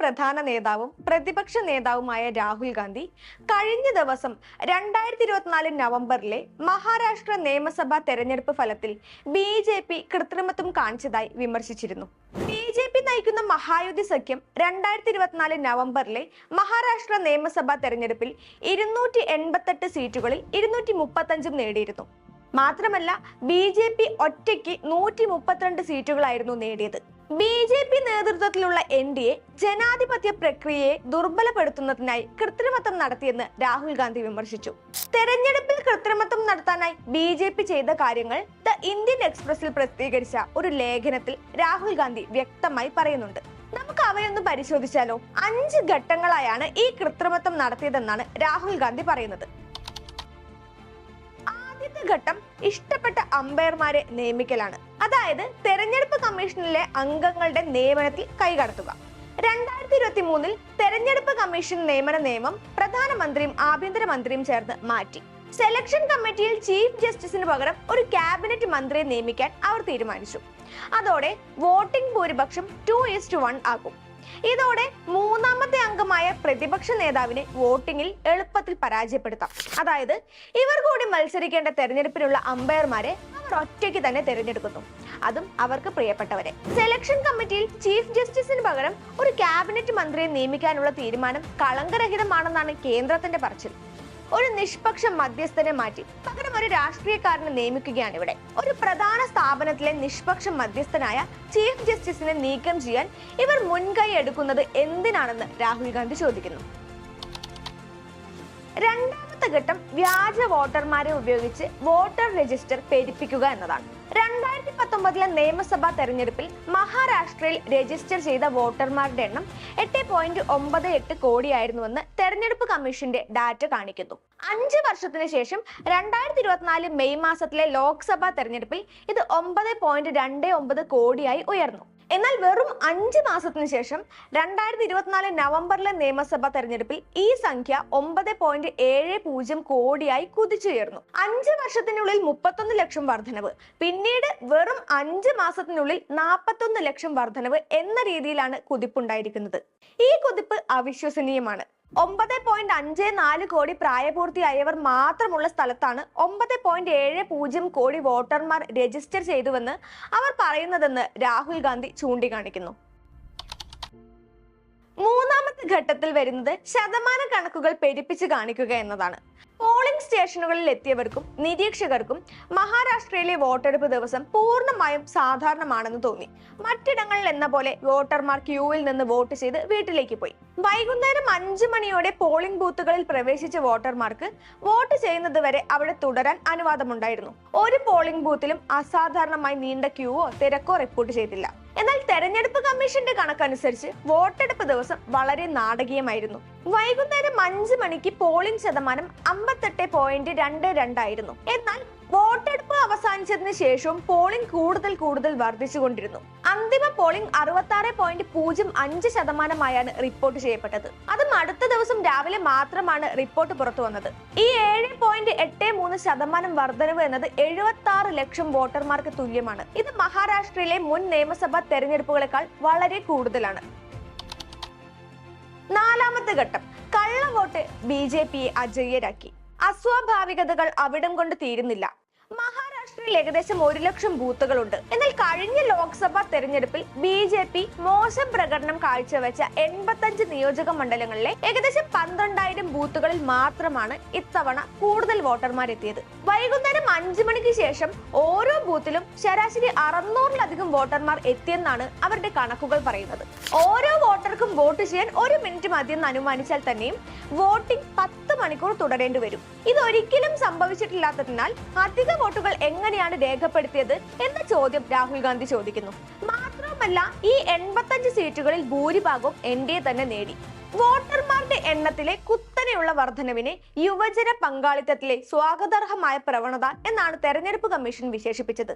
പ്രധാന നേതാവും പ്രതിപക്ഷ നേതാവുമായ രാഹുൽ ഗാന്ധി കഴിഞ്ഞ ദിവസം രണ്ടായിരത്തി ഇരുപത്തിനാല് നവംബറിലെ മഹാരാഷ്ട്ര നിയമസഭാ തെരഞ്ഞെടുപ്പ് ഫലത്തിൽ ബി ജെ പി കൃത്രിമത്വം കാണിച്ചതായി വിമർശിച്ചിരുന്നു. ബി ജെ പി നയിക്കുന്ന മഹായുതി സഖ്യം രണ്ടായിരത്തി ഇരുപത്തിനാല് നവംബറിലെ മഹാരാഷ്ട്ര നിയമസഭാ തെരഞ്ഞെടുപ്പിൽ ഇരുന്നൂറ്റി എൺപത്തെട്ട് സീറ്റുകളിൽ ഇരുന്നൂറ്റി മുപ്പത്തഞ്ചും നേടിയിരുന്നു. മാത്രമല്ല ബി ജെ പി ഒറ്റയ്ക്ക് നൂറ്റി മുപ്പത്തിരണ്ട് സീറ്റുകളായിരുന്നു നേടിയത്. ബി ജെ പി നേതൃത്വത്തിലുള്ള എൻ ഡി എ ജനാധിപത്യ പ്രക്രിയയെ ദുർബലപ്പെടുത്തുന്നതിനായി കൃത്രിമത്വം നടത്തിയെന്ന് രാഹുൽ ഗാന്ധി വിമർശിച്ചു. തെരഞ്ഞെടുപ്പിൽ കൃത്രിമത്വം നടത്താനായി ബി ജെ പി ചെയ്ത കാര്യങ്ങൾ ദ ഇന്ത്യൻ എക്സ്പ്രസിൽ പ്രസിദ്ധീകരിച്ച ഒരു ലേഖനത്തിൽ രാഹുൽ ഗാന്ധി വ്യക്തമായി പറയുന്നുണ്ട്. നമുക്ക് അവയൊന്ന് പരിശോധിച്ചാലോ? അഞ്ച് ഘട്ടങ്ങളായാണ് ഈ കൃത്രിമത്വം നടത്തിയതെന്നാണ് രാഹുൽ ഗാന്ധി പറയുന്നത്. ആദ്യത്തെ ഘട്ടം ഇഷ്ടപ്പെട്ട അമ്പയർമാരെ നിയമിക്കലാണ്. അതായത് തെരഞ്ഞെടുപ്പ് കമ്മീഷനിലെ അംഗങ്ങളുടെ നിയമനത്തിൽ കൈകടത്തുക. രണ്ടായിരത്തി ഇരുപത്തി മൂന്നിൽ തെരഞ്ഞെടുപ്പ് കമ്മീഷൻ നിയമന നിയമം പ്രധാനമന്ത്രിയും ആഭ്യന്തരമന്ത്രിയും ചേർന്ന് മാറ്റി. സെലക്ഷൻ കമ്മിറ്റിയിൽ ചീഫ് ജസ്റ്റിസിന് പകരം ഒരു ക്യാബിനറ്റ് മന്ത്രിയെ നിയമിക്കാൻ അവർ തീരുമാനിച്ചു. അതോടെ വോട്ടിംഗ് ഭൂരിപക്ഷം ടു ഈസ് ടു വൺ ആകും. ഇതോടെ മൂന്നാമത്തെ അംഗമായ പ്രതിപക്ഷ നേതാവിനെ വോട്ടിംഗിൽ എളുപ്പത്തിൽ പരാജയപ്പെടുത്താം. അതായത് ഇവർ കൂടി മത്സരിക്കേണ്ട തെരഞ്ഞെടുപ്പിനുള്ള അമ്പയർമാരെ അവർ ഒറ്റയ്ക്ക് തന്നെ തിരഞ്ഞെടുക്കുന്നു. അതും അവർക്ക് പ്രിയപ്പെട്ടവരെ. സെലക്ഷൻ കമ്മിറ്റിയിൽ ചീഫ് ജസ്റ്റിസിന് പകരം ഒരു ക്യാബിനറ്റ് മന്ത്രിയെ നിയമിക്കാനുള്ള തീരുമാനം കളങ്കരഹിതമാണെന്നാണ് കേന്ദ്രത്തിന്റെ പറച്ചിൽ. ഒരു നിഷ്പക്ഷ മധ്യസ്ഥനെ മാറ്റി. പകരം ഒരു രാഷ്ട്രീയക്കാരനെ നിയമിക്കുകയാണ് ഇവിടെ. ഒരു പ്രധാന സ്ഥാപനത്തിലെ നിഷ്പക്ഷ മധ്യസ്ഥനായ ചീഫ് ജസ്റ്റിസിനെ നീക്കം ചെയ്യാൻ ഇവർ മുൻകൈ എടുക്കുന്നത് എന്തിനാണെന്ന് രാഹുൽ ഗാന്ധി ചോദിക്കുന്നു. രണ്ടാമത്തെ ഘട്ടം വ്യാജ വോട്ടർമാരെ ഉപയോഗിച്ച് വോട്ടർ രജിസ്റ്റർ പേരിപ്പിക്കുക എന്നതാണ്. രണ്ടായിരത്തി പത്തൊമ്പതിലെ നിയമസഭാ തെരഞ്ഞെടുപ്പിൽ മഹാരാഷ്ട്രയിൽ രജിസ്റ്റർ ചെയ്ത വോട്ടർമാരുടെ എണ്ണം എട്ട് പോയിന്റ് ഒമ്പത് എട്ട് കോടിയായിരുന്നുവെന്ന് തെരഞ്ഞെടുപ്പ് കമ്മീഷന്റെ ഡാറ്റ കാണിക്കുന്നു. അഞ്ച് വർഷത്തിന് ശേഷം രണ്ടായിരത്തി ഇരുപത്തിനാല് മെയ് മാസത്തിലെ ലോക്സഭാ തെരഞ്ഞെടുപ്പിൽ ഇത് ഒമ്പത് പോയിന്റ് രണ്ട് ഒമ്പത് കോടിയായി ഉയർന്നു. എന്നാൽ വെറും അഞ്ച് മാസത്തിന് ശേഷം രണ്ടായിരത്തി ഇരുപത്തിനാല് നവംബറിലെ നിയമസഭാ തെരഞ്ഞെടുപ്പിൽ ഈ സംഖ്യ ഒമ്പത് പോയിന്റ് ഏഴ് പൂജ്യം കോടിയായി കുതിച്ചുയർന്നു. അഞ്ച് വർഷത്തിനുള്ളിൽ മുപ്പത്തൊന്ന് ലക്ഷം വർധനവ്. പിന്നീട് വെറും അഞ്ച് മാസത്തിനുള്ളിൽ നാൽപ്പത്തൊന്ന് ലക്ഷം വർധനവ് എന്ന രീതിയിലാണ് കുതിപ്പുണ്ടായിരിക്കുന്നത്. ഈ കുതിപ്പ് അവിശ്വസനീയമാണ്. ഒമ്പത് പോയിന്റ് അഞ്ച് നാല് കോടി പ്രായപൂർത്തിയായവർ മാത്രമുള്ള സ്ഥലത്താണ് ഒമ്പത് പോയിന്റ് ഏഴ് പൂജ്യം കോടി വോട്ടർമാർ രജിസ്റ്റർ ചെയ്തുവെന്ന് അവർ പറയുന്നതെന്ന് രാഹുൽ ഗാന്ധി ചൂണ്ടിക്കാണിക്കുന്നു. മൂന്നാമത്തെ ഘട്ടത്തിൽ വരുന്നത് ശതമാന കണക്കുകൾ പെരുപ്പിച്ച് കാണിക്കുക എന്നതാണ്. പോളിംഗ് സ്റ്റേഷനുകളിൽ എത്തിയവർക്കും നിരീക്ഷകർക്കും മഹാരാഷ്ട്രയിലെ വോട്ടെടുപ്പ് ദിവസം പൂർണമായും സാധാരണമാണെന്ന് തോന്നി. മറ്റിടങ്ങളിൽ എന്ന പോലെ വോട്ടർമാർ ക്യൂവിൽ നിന്ന് വോട്ട് ചെയ്ത് വീട്ടിലേക്ക് പോയി. വൈകുന്നേരം അഞ്ചു മണിയോടെ പോളിംഗ് ബൂത്തുകളിൽ പ്രവേശിച്ച വോട്ടർമാർക്ക് വോട്ട് ചെയ്യുന്നത് വരെ അവിടെ തുടരാൻ അനുവാദമുണ്ടായിരുന്നു. ഒരു പോളിംഗ് ബൂത്തിലും അസാധാരണമായി നീണ്ട ക്യൂവോ തിരക്കോ റിപ്പോർട്ട് ചെയ്തില്ല. എന്നാൽ തെരഞ്ഞെടുപ്പ് കമ്മീഷന്റെ കണക്കനുസരിച്ച് വോട്ടെടുപ്പ് ദിവസം വളരെ നാടകീയമായിരുന്നു. വൈകുന്നേരം അഞ്ച് മണിക്ക് പോളിംഗ് ശതമാനം അമ്പത്തെട്ട് പോയിന്റ് രണ്ട് രണ്ടായിരുന്നു. എന്നാൽ വോട്ടെടുപ്പ് അവസാനിച്ചതിന് ശേഷവും പോളിംഗ് കൂടുതൽ കൂടുതൽ വർദ്ധിച്ചുകൊണ്ടിരുന്നു. അന്തിമ പോളിംഗ് അറുപത്തി പോയിന്റ് പൂജ്യം അഞ്ച് ശതമാനമായാണ് റിപ്പോർട്ട് ചെയ്യപ്പെട്ടത്. അതും അടുത്ത ദിവസം രാവിലെ മാത്രമാണ് റിപ്പോർട്ട് പുറത്തു വന്നത്. ഈ ഏഴ് പോയിന്റ് എട്ട് മൂന്ന് ശതമാനം വർധനവ് എന്നത് എഴുപത്തി ആറ് ലക്ഷം വോട്ടർമാർക്ക് തുല്യമാണ്. ഇത് മഹാരാഷ്ട്രയിലെ മുൻ നിയമസഭാ തെരഞ്ഞെടുപ്പുകളെക്കാൾ വളരെ കൂടുതലാണ്. നാലാമത്തെ ഘട്ടം. കള്ളവോട്ട് ബി ജെ പിയെ അജയ്യരാക്കി. അസ്വാഭാവികതകൾ അവിടം കൊണ്ട് തീരുന്നില്ല. മഹാരാഷ്ട്രയിൽ ഏകദേശം ഒരു ലക്ഷം ബൂത്തുകളുണ്ട്. എന്നാൽ കഴിഞ്ഞ ലോക്സഭാ തെരഞ്ഞെടുപ്പിൽ ബി ജെ പി മോശം പ്രകടനം കാഴ്ചവെച്ച എൺപത്തഞ്ച് നിയോജക മണ്ഡലങ്ങളിലെ ഏകദേശം പന്ത്രണ്ടായിരം ബൂത്തുകളിൽ മാത്രമാണ് ഇത്തവണ കൂടുതൽ വോട്ടർമാർ എത്തിയത് വൈകുന്നേരം അഞ്ചു മണിക്ക് ശേഷം ഓരോ ബൂത്തിലും ശരാശരി അറുന്നൂറിലധികം വോട്ടർമാർ എത്തിയെന്നാണ് അവരുടെ കണക്കുകൾ പറയുന്നത്. ഓരോ വോട്ടർക്കും വോട്ട് ചെയ്യാൻ ഒരു മിനിറ്റ് മതിയെന്ന് അനുമാനിച്ചാൽ തന്നെയും വോട്ടിംഗ് പത്ത് മണിക്കൂർ തുടരേണ്ടി വരും. ഇതൊരിക്കലും സംഭവിച്ചിട്ടില്ലാത്തതിനാൽ അധിക വോട്ടുകൾ എങ്ങനെയാണ് രേഖപ്പെടുത്തിയത് എന്ന ചോദ്യം രാഹുൽ ഗാന്ധി ചോദിക്കുന്നു. മാത്രവുമല്ല ഈ എൺപത്തഞ്ച് സീറ്റുകളിൽ ഭൂരിഭാഗവും എ തന്നെ നേടി. വോട്ടർമാരുടെ എണ്ണത്തിലെ കുത്തനെയുള്ള വർധനവിനെ യുവജന പങ്കാളിത്തത്തിലെ സ്വാഗതാർഹമായ പ്രവണത എന്നാണ് തെരഞ്ഞെടുപ്പ് കമ്മീഷൻ വിശേഷിപ്പിച്ചത്.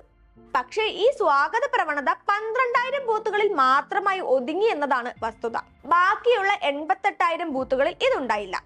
പക്ഷേ ഈ സ്വാഗത പ്രവണത പന്ത്രണ്ടായിരം ബൂത്തുകളിൽ മാത്രമായി ഒതുങ്ങി എന്നതാണ് വസ്തുത. ബാക്കിയുള്ള എൺപത്തെട്ടായിരം ബൂത്തുകളിൽ ഇതുണ്ടായില്ല.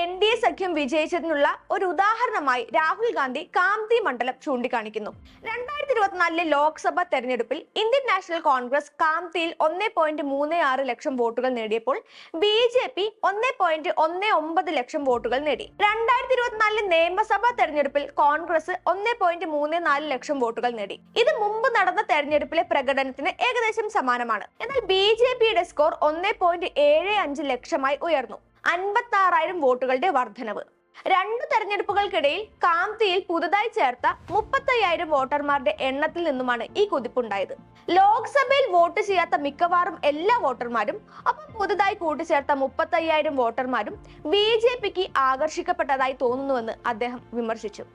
എൻ ഡി എ സഖ്യം വിജയിച്ചതിനുള്ള ഒരു ഉദാഹരണമായി രാഹുൽ ഗാന്ധി കാന്തി മണ്ഡലം ചൂണ്ടിക്കാണിക്കുന്നു. രണ്ടായിരത്തി ഇരുപത്തിനാലിലെ ലോക്സഭാ തെരഞ്ഞെടുപ്പിൽ ഇന്ത്യൻ നാഷണൽ കോൺഗ്രസ് കാന്തിയിൽ ഒന്നേ പോയിന്റ് മൂന്ന് ആറ് ലക്ഷം വോട്ടുകൾ നേടിയപ്പോൾ ബി ജെ പി ഒന്നേ പോയിന്റ് ഒന്ന് ഒമ്പത് ലക്ഷം വോട്ടുകൾ നേടി. രണ്ടായിരത്തി ഇരുപത്തിനാലിലെ നിയമസഭാ തെരഞ്ഞെടുപ്പിൽ കോൺഗ്രസ് ഒന്നേ പോയിന്റ് മൂന്ന് നാല് ലക്ഷം വോട്ടുകൾ നേടി. ഇത് മുമ്പ് നടന്ന തെരഞ്ഞെടുപ്പിലെ പ്രകടനത്തിന് ഏകദേശം സമാനമാണ്. എന്നാൽ ബി ജെ പിയുടെ സ്കോർ ഒന്നേ പോയിന്റ് ഏഴ് അഞ്ച് ലക്ഷമായി ഉയർന്നു. അൻപത്തി ആറായിരം വോട്ടുകളുടെ വർധനവ്. രണ്ട് തെരഞ്ഞെടുപ്പുകൾക്കിടയിൽ കാംതിയിൽ പുതുതായി ചേർത്ത മുപ്പത്തയ്യായിരം വോട്ടർമാരുടെ എണ്ണത്തിൽ നിന്നുമാണ് ഈ കുതിപ്പുണ്ടായത്. ലോക്സഭയിൽ വോട്ട് ചെയ്യാത്ത മിക്കവാറും എല്ലാ വോട്ടർമാരും ഒപ്പം പുതുതായി കൂട്ടിച്ചേർത്ത മുപ്പത്തയ്യായിരം വോട്ടർമാരും ബി ജെ പിക്ക് ആകർഷിക്കപ്പെട്ടതായി തോന്നുന്നുവെന്ന് അദ്ദേഹം വിമർശിച്ചു.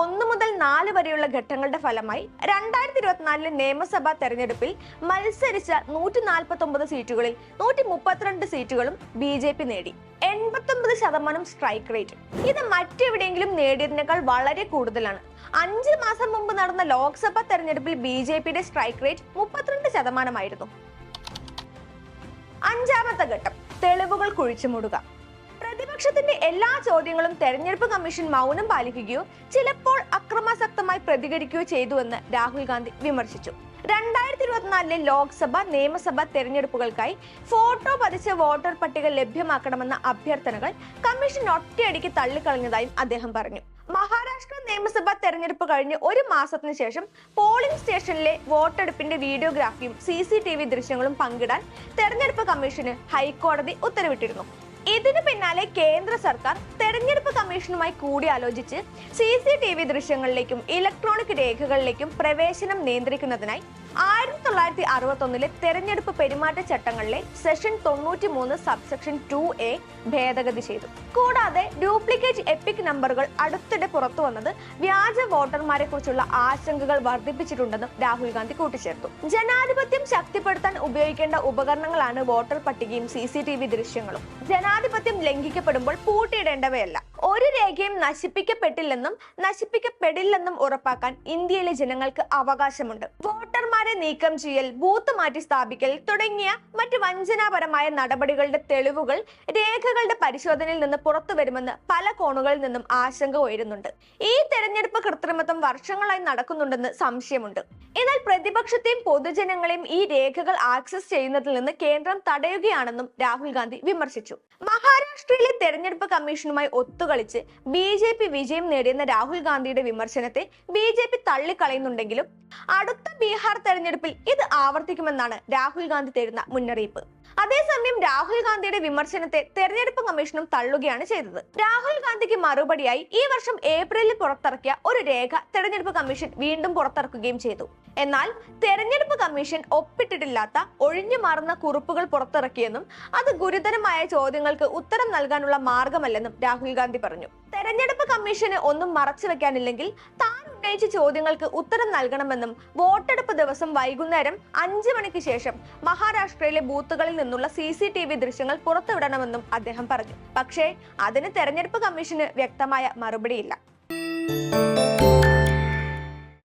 ഒന്ന് മുതൽ നാല് വരെയുള്ള ഘട്ടങ്ങളുടെ ഫലമായി രണ്ടായിരത്തി ഇരുപത്തിനാലിലെ നിയമസഭാ തെരഞ്ഞെടുപ്പിൽ മത്സരിച്ച നൂറ്റി നാൽപ്പത്തി ഒമ്പത് സീറ്റുകളിൽ നൂറ്റി മുപ്പത്തിരണ്ട് സീറ്റുകളും ബി ജെ പി നേടി. എൺപത്തൊമ്പത് ശതമാനം സ്ട്രൈക്ക് റേറ്റ്. ഇത് മറ്റെവിടെയെങ്കിലും നേടിയതിനേക്കാൾ വളരെ കൂടുതലാണ്. അഞ്ച് മാസം മുമ്പ് നടന്ന ലോക്സഭാ തെരഞ്ഞെടുപ്പിൽ ബി ജെ പിയുടെ സ്ട്രൈക്ക് റേറ്റ് മുപ്പത്തിരണ്ട് ശതമാനമായിരുന്നു. അഞ്ചാമത്തെ ഘട്ടം. തെളിവുകൾ കുഴിച്ചുമൂടുക പ്രതിപക്ഷത്തിന്റെ എല്ലാ ചോദ്യങ്ങളും തെരഞ്ഞെടുപ്പ് കമ്മീഷൻ മൗനം പാലിക്കുകയോ ചിലപ്പോൾ അക്രമാസക്തമായി പ്രതികരിക്കുകയോ ചെയ്തുവെന്ന് രാഹുൽ ഗാന്ധി വിമർശിച്ചു. രണ്ടായിരത്തി ഇരുപത്തിനാലിലെ ലോക്സഭ നിയമസഭ തെരഞ്ഞെടുപ്പുകൾക്കായി ഫോട്ടോ പതിച്ച വോട്ടർ പട്ടിക ലഭ്യമാക്കണമെന്ന അഭ്യർത്ഥനകൾ കമ്മീഷൻ ഒറ്റയടിക്ക് തള്ളിക്കളഞ്ഞതായും അദ്ദേഹം പറഞ്ഞു. മഹാരാഷ്ട്ര നിയമസഭാ തെരഞ്ഞെടുപ്പ് കഴിഞ്ഞ് ഒരു മാസത്തിന് ശേഷം പോളിംഗ് സ്റ്റേഷനിലെ വോട്ടെടുപ്പിന്റെ വീഡിയോഗ്രാഫിയും സി സി ടി വി ദൃശ്യങ്ങളും പങ്കിടാൻ തെരഞ്ഞെടുപ്പ് കമ്മീഷന് ഹൈക്കോടതി ഉത്തരവിട്ടിരുന്നു. ഇതിനു പിന്നാലെ കേന്ദ്ര സർക്കാർ തെരഞ്ഞെടുപ്പ് കമ്മീഷനുമായി കൂടിയാലോചിച്ച് സി സി ടി വി ദൃശ്യങ്ങളിലേക്കും ഇലക്ട്രോണിക് രേഖകളിലേക്കും പ്രവേശനം നിയന്ത്രിക്കുന്നതിനായി ആയിരത്തി തൊള്ളായിരത്തി അറുപത്തി ഒന്നിലെ തെരഞ്ഞെടുപ്പ് പെരുമാറ്റച്ചട്ടങ്ങളിലെ സെഷൻ തൊണ്ണൂറ്റി മൂന്ന് സബ്സെക്ഷൻ ടു എ ഭേദഗതി ചെയ്തു. കൂടാതെ ഡ്യൂപ്ലിക്കേറ്റ് എപ്പിക് നമ്പറുകൾ അടുത്തിടെ പുറത്തു വന്നത് വ്യാജ വോട്ടർമാരെ കുറിച്ചുള്ള ആശങ്കകൾ വർദ്ധിപ്പിച്ചിട്ടുണ്ടെന്നും രാഹുൽ ഗാന്ധി കൂട്ടിച്ചേർത്തു. ജനാധിപത്യം ശക്തിപ്പെടുത്താൻ ഉപയോഗിക്കേണ്ട ഉപകരണങ്ങളാണ് വോട്ടർ പട്ടികയും സി ദൃശ്യങ്ങളും. ജനാധിപത്യം ലംഘിക്കപ്പെടുമ്പോൾ പൂട്ടിയിടേണ്ടവയല്ല. ഒരു രേഖയും നശിപ്പിക്കപ്പെട്ടില്ലെന്നും നശിപ്പിക്കപ്പെടില്ലെന്നും ഉറപ്പാക്കാൻ ഇന്ത്യയിലെ ജനങ്ങൾക്ക് അവകാശമുണ്ട്. വോട്ടർമാരെ നീക്കം ചെയ്യൽ ബൂത്ത് മാറ്റി സ്ഥാപിക്കൽ തുടങ്ങിയ മറ്റ് വഞ്ചനാപരമായ നടപടികളുടെ തെളിവുകൾ രേഖകളുടെ പരിശോധനയിൽ നിന്ന് പുറത്തു വരുമെന്ന് പല കോണുകളിൽ നിന്നും ആശങ്ക ഉയരുന്നുണ്ട്. ഈ തെരഞ്ഞെടുപ്പ് കൃത്രിമത്വം വർഷങ്ങളായി നടക്കുന്നുണ്ടെന്ന് സംശയമുണ്ട്. എന്നാൽ പ്രതിപക്ഷത്തെയും പൊതുജനങ്ങളെയും ഈ രേഖകൾ ആക്സസ് ചെയ്യുന്നതിൽ നിന്ന് കേന്ദ്രം തടയുകയാണെന്നും രാഹുൽ ഗാന്ധി വിമർശിച്ചു. മഹാരാഷ്ട്രയിലെ തെരഞ്ഞെടുപ്പ് കമ്മീഷനുമായി ഒത്തുകളിച്ച് ബി ജെ പി വിജയം നേടിയെന്ന രാഹുൽ ഗാന്ധിയുടെ വിമർശനത്തെ ബി ജെ പി തള്ളിക്കളയുന്നുണ്ടെങ്കിലും അടുത്ത ബീഹാർ തെരഞ്ഞെടുപ്പിൽ ഇത് ആവർത്തിക്കുമെന്നാണ് രാഹുൽ ഗാന്ധി തരുന്ന മുന്നറിയിപ്പ്. അതേസമയം രാഹുൽ ഗാന്ധിയുടെ വിമർശനത്തെ തെരഞ്ഞെടുപ്പ് കമ്മീഷനും തള്ളുകയാണ് ചെയ്തത്. രാഹുൽ ഗാന്ധിക്ക് മറുപടിയായി ഈ വർഷം ഏപ്രിലിൽ പുറത്തിറക്കിയ ഒരു രേഖ തെരഞ്ഞെടുപ്പ് കമ്മീഷൻ വീണ്ടും പുറത്തിറക്കുകയും ചെയ്തു. എന്നാൽ തെരഞ്ഞെടുപ്പ് കമ്മീഷൻ ഒപ്പിട്ടിട്ടില്ലാത്ത ഒഴിഞ്ഞു മാറുന്ന കുറിപ്പുകൾ പുറത്തിറക്കിയെന്നും അത് ഗുരുതരമായ ചോദ്യങ്ങൾക്ക് ഉത്തരം നൽകാനുള്ള മാർഗമല്ലെന്നും രാഹുൽ ഗാന്ധി പറഞ്ഞു. തെരഞ്ഞെടുപ്പ് കമ്മീഷന് ഒന്നും മറച്ചു വെക്കാനില്ലെങ്കിൽ താൻ ഉന്നയിച്ച ചോദ്യങ്ങൾക്ക് ഉത്തരം നൽകണമെന്നും വോട്ടെടുപ്പ് ദിവസം വൈകുന്നേരം അഞ്ച് മണിക്ക് ശേഷം മഹാരാഷ്ട്രയിലെ ബൂത്തുകളിൽ നിന്നുള്ള സി സി ടി വി ദൃശ്യങ്ങൾ പുറത്തുവിടണമെന്നും അദ്ദേഹം പറഞ്ഞു. പക്ഷേ അതിന് തെരഞ്ഞെടുപ്പ് കമ്മീഷന് വ്യക്തമായ മറുപടിയില്ല.